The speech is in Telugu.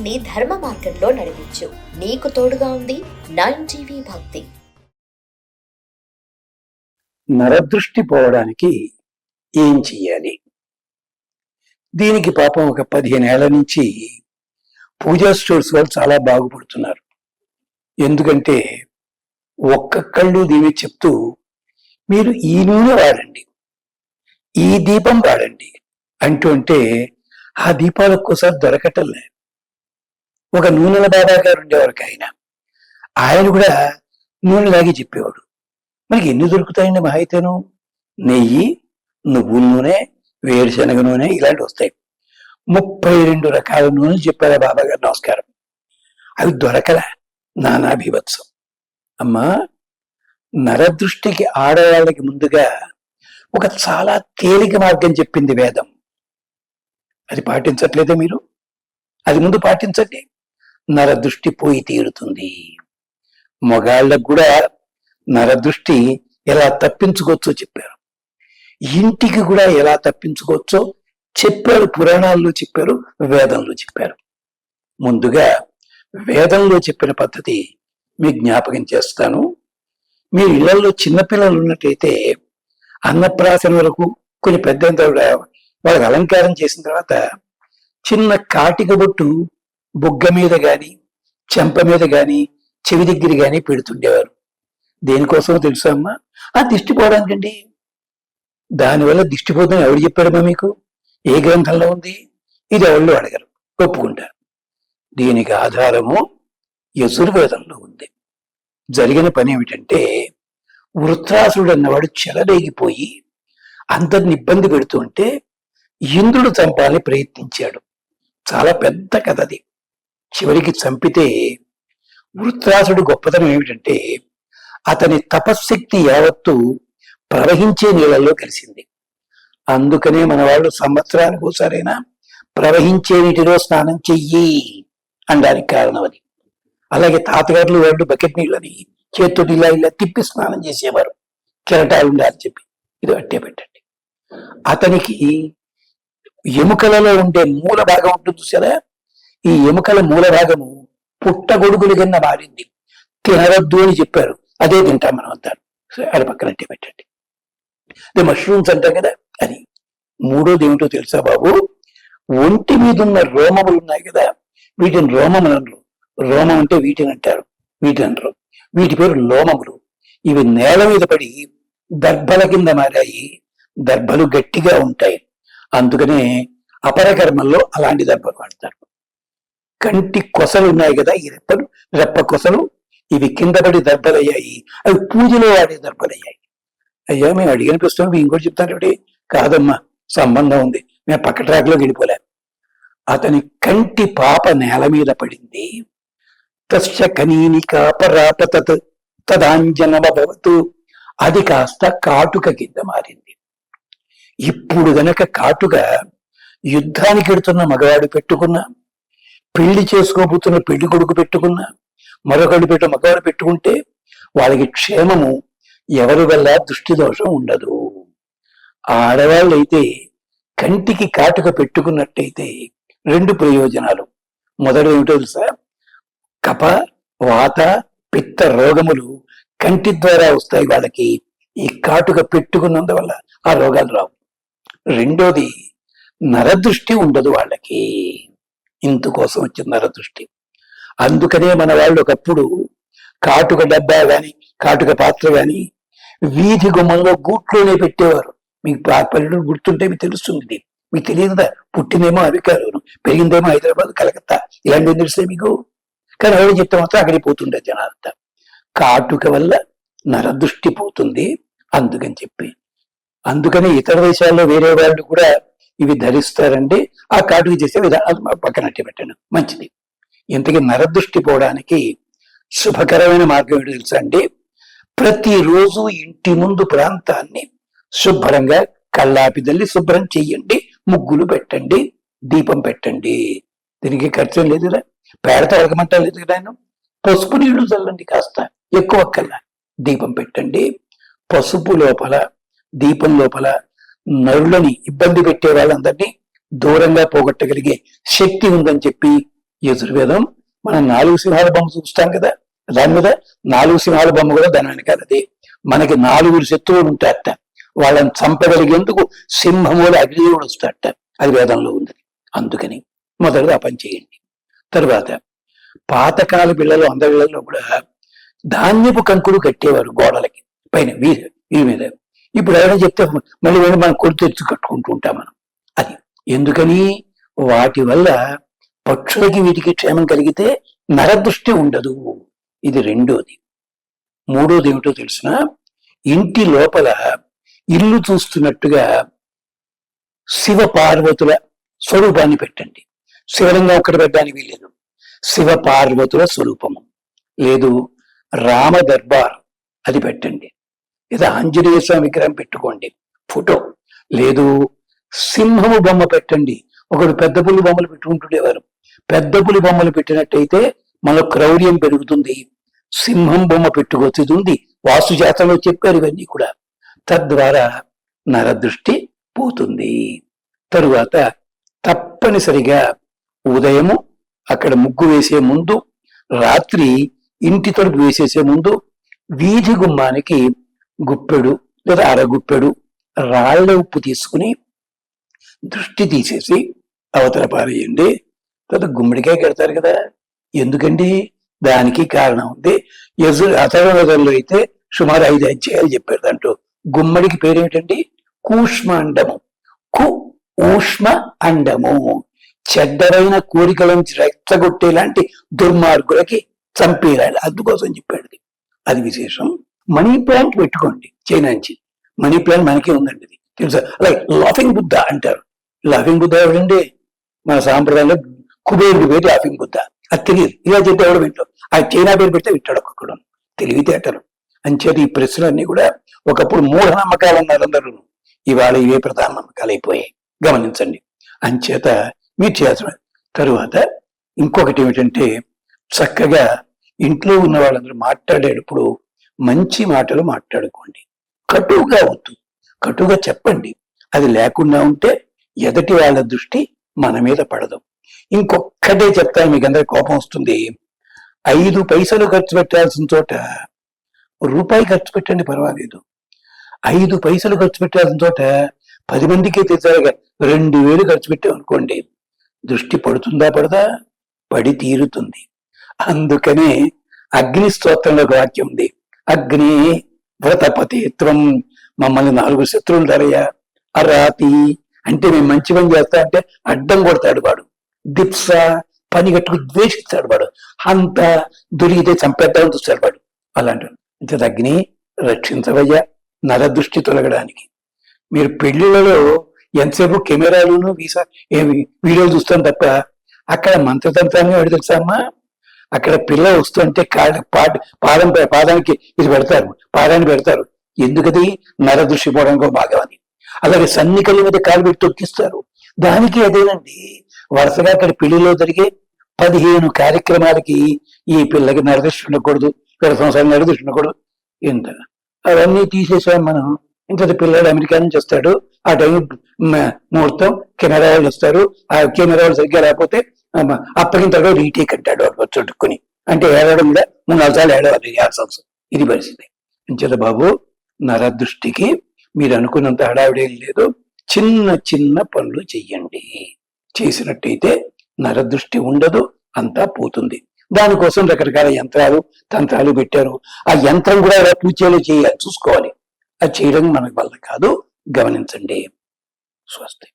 జీవితాన్ని ధర్మ మార్గంలో నడిపించు. నీకు తోడుగా ఉంది నైన్ టీవీ భక్తి. నరదృష్టి పోవడానికి ఏం చెయ్యాలి? దీనికి పాపం ఒక పదిహేను ఏళ్ళ నుంచి పూజా స్టోర్స్ వాళ్ళు చాలా బాగుపడుతున్నారు. ఎందుకంటే ఒక్క కళ్ళు దీన్ని చెప్తూ మీరు ఈ నూనె వాడండి. ఈ దీపం వాడండి. అంటూ అంటే ఆ దీపాలు ఒక్కోసారి దొరకటం లేదు. ఒక నూనెల బాబా గారు ఉండేవారికి ఆయన. ఆయన కూడా నూనెలాగే చెప్పేవాడు. మనకి ఎన్ని దొరుకుతాయండి మహా అయితేను నెయ్యి నువ్వుల నూనె వేరుశనగ నూనె ఇలాంటివి వస్తాయి. ముప్పై రెండు రకాల నూనెలు చెప్పారా బాబా గారు నమస్కారం. అవి దొరకలా నానా బీభత్సం అమ్మా నరదృష్టికి ఆడవాళ్ళకి ముందుగా ఒక చాలా తేలిక మార్గం చెప్పింది వేదం. అది పాటించట్లేదా మీరు? అది ముందు పాటించండి. నరదృష్టి పోయి తీరుతుంది. మొగాళ్ళకు కూడా నరదృష్టి ఎలా తప్పించుకోవచ్చో చెప్పారు. ఇంటికి కూడా ఎలా తప్పించుకోవచ్చో చెప్పారు పురాణాల్లో చెప్పారు వేదంలో చెప్పారు. ముందుగా వేదంలో చెప్పిన పద్ధతి మీకు జ్ఞాపకం చేస్తాను. మీ ఇళ్ళలో చిన్నపిల్లలు ఉన్నట్టయితే అన్నప్రాసన వరకు కొన్ని పెద్ద వాళ్ళకి అలంకారం చేసిన తర్వాత చిన్న కాటిక బొట్టు బుగ్గ మీద గాని చెంప మీద గాని చెవి దగ్గర గాని పెడుతుండేవారు. దేనికోసమో తెలుసా అమ్మా? ఆ దిష్టి పోవడానికండి. దానివల్ల దిష్టి పోతుందని ఎవరు చెప్పాడమ్మా మీకు? ఏ గ్రంథంలో ఉంది? ఇది ఎవళ్ళు అడగరు. ఒప్పుకుంటారు. దీనికి ఆధారము యజుర్వేదంలో ఉంది. జరిగిన పని ఏమిటంటే వృత్రాసుడు అన్నవాడు చెలరేగిపోయి అందరిని ఇబ్బంది పెడుతూ ఉంటే ఇంద్రుడు చంపాలని ప్రయత్నించాడు. చాలా పెద్ద కథ అది. చివరికి చంపితే వృత్రాసుడు గొప్పతనం ఏమిటంటే అతని తపశ్శక్తి యావత్తు ప్రవహించే నీళ్ళల్లో కలిసింది. అందుకనే మన వాళ్ళు సంవత్సరానికి ఒకసారైనా ప్రవహించే నీటిలో స్నానం చెయ్యి అనడానికి కారణం అది అలాగే తాతగారులు వాళ్ళు బకెట్ నీళ్ళని చేతితో ఇలా ఇలా తిప్పి స్నానం చేసేవారు. కెరటాలు ఉండాలని చెప్పి. ఇది అట్టే పెట్టండి. అతనికి ఎముకలలో ఉండే మూల భాగం ఉంటుంది సరే ఈ ఎముకల మూలభాగము పుట్టగొడుగులు కింద మారింది. తినవద్దు అని చెప్పారు. అదే తింటాం మనం అంటారు అది పక్కన పెట్టండి. అదే మష్రూమ్స్ అంటాం కదా అని. మూడోది ఏమిటో తెలుసా బాబు? ఒంటి మీద ఉన్న రోమములు ఉన్నాయి కదా వీటిని రోమములు అనరు. రోమం అంటే వీటిని అంటారు. వీటిని అనరు. వీటి పేరు లోమములు. ఇవి నేల మీద పడి దర్భల కింద మారాయి. దర్భలు గట్టిగా ఉంటాయి. అందుకనే అపరకర్మల్లో అలాంటి దర్భలు వాడతారు. కంటి కొసలు ఉన్నాయి కదా ఈ రెప్పలు రెప్ప కొసలు ఇవి కింద పడి దర్భలయ్యాయి అవి పూజలో వాడే దర్బలయ్యాయి అయ్యా మేము అడిగిన ప్రశ్న ఇంకోటి చెప్తాను ఒకటి కాదమ్మా సంబంధం ఉంది. మేము పక్క ట్రాక్లో అతని కంటి పాప నేల మీద పడింది. తస్య కనీనిక పరాపత తదాంజనమభవతు. అది కాస్త కాటుక కింద మారింది. ఇప్పుడు గనక కాటుక యుద్ధానికి ఎడుతున్న మగవాడు పెట్టుకున్న పెళ్ళి చేసుకోబోతున్న పెళ్ళి కొడుకు పెట్టుకున్నా మరొకడు పెట్ట మగవాడు పెట్టుకుంటే వాళ్ళకి క్షేమము ఎవరి వల్ల దృష్టి దోషం ఉండదు. ఆడవాళ్ళైతే కంటికి కాటుక పెట్టుకున్నట్టయితే రెండు ప్రయోజనాలు. మొదటి ఏమిటో తెలుసా? కప వాత పిత్త రోగములు కంటి ద్వారా వస్తాయి వాళ్ళకి. ఈ కాటుక పెట్టుకున్నందువల్ల ఆ రోగాలు రావు. రెండోది నరదృష్టి ఉండదు వాళ్ళకి. ఇందుకోసం వచ్చిన నరదృష్టి. అందుకనే మన వాళ్ళు ఒకప్పుడు కాటుక డబ్బా కానీ కాటుక పాత్ర కానీ వీధి గుమ్మంలో గూట్లోనే పెట్టేవారు. మీకు ఆ పల్లెటూరు గుర్తుంటే మీకు తెలుస్తుంది. మీకు తెలియదుదా పుట్టిందేమో అధికారులు పెరిగిందేమో హైదరాబాద్ కలకత్తా ఇలాంటివి తెలిసే మీకు? కానీ ఎవరు చెప్తే మాత్రం అక్కడికి పోతుండే జనాలంతా. కాటుక వల్ల నరదృష్టి పోతుంది అందుకని చెప్పి. అందుకని ఇతర దేశాల్లో వేరే వాళ్ళు కూడా ఇవి ధరిస్తారండి. ఆ కాటుకు చేసే విధానాలు పక్కనట్టే పెట్టండి మంచిది. ఇంతకీ నరదృష్టి పోవడానికి శుభకరమైన మార్గం ఏంటో తెలుసా అండి? ప్రతిరోజు ఇంటి ముందు ప్రాంతాన్ని శుభ్రంగా కళ్ళాపిదల్లి శుభ్రం చెయ్యండి. ముగ్గులు పెట్టండి. దీపం పెట్టండి. దీనికి ఖర్చు లేదురా పేడతో అడగమంటా లేదు కదా ఆయన. పసుపు నీళ్ళు చల్లండి కాస్త. ఎక్కువ కల్లా దీపం పెట్టండి. పసుపు లోపల దీపం లోపల నరులని ఇబ్బంది పెట్టే వాళ్ళందరినీ దూరంగా పోగొట్టగలిగే శక్తి ఉందని చెప్పి యజుర్వేదం మనం నాలుగు సింహాల బొమ్మ చూస్తాం కదా దాని మీద నాలుగు సింహాల బొమ్మ కూడా దాని వెనకాల అదే మనకి నాలుగురు శత్రువులు ఉంటారట. వాళ్ళని చంపగలిగేందుకు సింహములు అగ్నిదేవుడు వస్తాడట. అది వేదంలో ఉంది. అందుకని మొదలుగా ఆ పని చేయండి. తర్వాత పాతకాల పిల్లలు అందరిలో కూడా ధాన్యపు కంకుడు కట్టేవారు గోడలకి. పైన వీధి వీధి మీద. ఇప్పుడు ఎవరైనా చెప్తే మళ్ళీ వెళ్ళి మనం కొడు తెచ్చి కట్టుకుంటూ ఉంటాం మనం. అది. ఎందుకని? వాటి వల్ల పక్షులకి వీటికి క్షేమం కలిగితే నరదృష్టి ఉండదు. ఇది రెండోది. మూడోది ఏమిటో తెలిసిన ఇంటి లోపల ఇల్లు చూస్తున్నట్టుగా శివ పార్వతుల స్వరూపాన్ని పెట్టండి. శివలింగం ఒక్కటి పెట్టడానికి వీల్లేదు. శివ పార్వతుల స్వరూపము. లేదు రామ దర్బార్ అది పెట్టండి. లేదా ఆంజనేయ స్వామి విగ్రహం పెట్టుకోండి. ఫోటో. లేదు సింహము బొమ్మ పెట్టండి. ఒకడు పెద్ద పులి బొమ్మలు పెట్టుకుంటుండేవారు. పెద్ద పులి బొమ్మలు పెట్టినట్టయితే మన క్రౌర్యం పెరుగుతుంది. సింహం బొమ్మ పెట్టుకొచ్చుతుంది వాసు జాతంలో చెప్పారు ఇవన్నీ కూడా. తద్వారా నరదృష్టి పోతుంది. తరువాత తప్పనిసరిగా ఉదయము అక్కడ ముగ్గు వేసే ముందు రాత్రి ఇంటి తలుపు వేసేసే ముందు వీధి గుమ్మానికి గుప్పెడు లేదా అరగుప్పెడు రాళ్ళ ఉప్పు తీసుకుని దృష్టి తీసేసి అవతల పారేయండి. తర్వాత గుమ్మడికాయ కడతారు కదా. ఎందుకండి? దానికి కారణం ఉంది. యజు అథర్వవేదంలో అయితే సుమారు ఐదు అధ్యాయాలు చెప్పారు దాంట్లో. గుమ్మడికి పేరేమిటండి? కూష్మ అండము కు ఊష్మ అండము. చెడ్డరైన కోరికల నుంచి రెచ్చగొట్టేలాంటి దుర్మార్గులకి చంపేయాలి. అందుకోసం చెప్పాడు అది విశేషం. మనీ ప్లాంట్ పెట్టుకోండి చైనా నుంచి మనీ ప్లాంట్ మనకే ఉందండి ఇది. తెలుసా? అలాగే లాఫింగ్ బుద్ధ అంటారు. లాఫింగ్ బుద్ధ ఎవడండి మన సాంప్రదాయంలో కుబేరుడు పేరు లాఫింగ్ బుద్ధ. అది తెలియదు. ఇలా చెప్తే ఎవడు వింటాడు? ఆ చైనా పేరు పెడితే వింటాడు ఒక్కొక్కడు. తెలివితేటలు అంచేత ఈ ప్రశ్నలన్నీ కూడా ఒకప్పుడు మూఢ నమ్మకాలు అన్నారు అందరూ. ఇవాళ ఇవే ప్రధాన నమ్మకాలు అయిపోయాయి. గమనించండి. అంచేత మీరు చేయాల్సిన తరువాత ఇంకొకటి ఏమిటంటే చక్కగా ఇంట్లో ఉన్న వాళ్ళందరూ మాట్లాడేటప్పుడు మంచి మాటలు మాట్లాడుకోండి. కటువుగా వద్దు. కటువుగా చెప్పండి. అది లేకుండా ఉంటే ఎదటి వాళ్ళ దృష్టి మన మీద పడదు. ఇంకొక్కటే చెప్తాను మీకు అందరి కోపం వస్తుంది. ఐదు పైసలు ఖర్చు పెట్టాల్సిన చోట రూపాయి ఖర్చు పెట్టండి పర్వాలేదు. ఐదు పైసలు ఖర్చు పెట్టాల్సిన చోట పది మందికి తెచ్చారుగా రెండు వేలు ఖర్చు పెట్టాం అనుకోండి దృష్టి పడుతుందా పడదా? పడి తీరుతుంది. అందుకనే అగ్ని స్తోత్రంలో ఒక వాక్యం ఉంది. అగ్ని వ్రతపతిత్వం మమ్మల్ని నాలుగు శత్రువులు ధరయ్యా అరాతి అంటే మేము మంచి పని చేస్తా అంటే అడ్డం కొడతాడు వాడు. దిప్స పని కట్టుకు ద్వేషిస్తాడు వాడు. అంత దొరికితే చంపేద్దామని చూస్తాడు వాడు. అలాంటి ఇంత అగ్ని రక్షించవయ్యా నరదృష్టి తొలగడానికి. మీరు పెళ్ళిళ్ళలో ఎంతసేపు కెమెరాలను వీసా ఏమి వీడియోలు చూస్తాం తప్ప అక్కడ మంత్రతంత్రాన్ని వాడు తెలుసా అమ్మా? అక్కడ పిల్ల వస్తుంటే కాళ్ళ పాడ పాదం పాదానికి ఇది పెడతారు పాదాన్ని పెడతారు. ఎందుకది? నర దృష్టి బాగా అని అలాగే సన్నికల మీద కాలు పెట్టి తొక్కిస్తారు. దానికి అదేనండి వరుసగా అక్కడ పెళ్ళిలో జరిగే పదిహేను కార్యక్రమాలకి ఈ పిల్లకి నరదృష్టి ఉండకూడదు వీళ్ళ సంవత్సరం నరదృష్టి ఉండకూడదు. ఇంత. అవన్నీ తీసేసాం మనం. ఇంత పిల్లలు అమెరికా నుంచి వస్తాడు ఆ టైం మ- ముహూర్తం కెమెరా వాళ్ళు వస్తారు. ఆ కెమెరా వాళ్ళు సరిగ్గా లేకపోతే అమ్మ, అప్పగింతలో రీటేక్ అంటాడు వాడు చుట్టుకుని. అంటే ఏడవడం కూడా మూడు నాలుగు సార్లు ఏడవాలి యాసన్స్ ఇది పరిస్థితి. అంచేత బాబు నరదృష్టికి మీరు అనుకున్నంత హడావిడేం ఏం లేదు. చిన్న చిన్న పనులు చెయ్యండి. చేసినట్టయితే నరదృష్టి ఉండదు అంతా పోతుంది. దానికోసం రకరకాల యంత్రాలు తంత్రాలు పెట్టారు. ఆ యంత్రం కూడా ఎలా పూచేలో చేయాలి చూసుకోవాలి. అది చేయడం మనకు వల్ల కాదు. గమనించండి. స్వస్తి.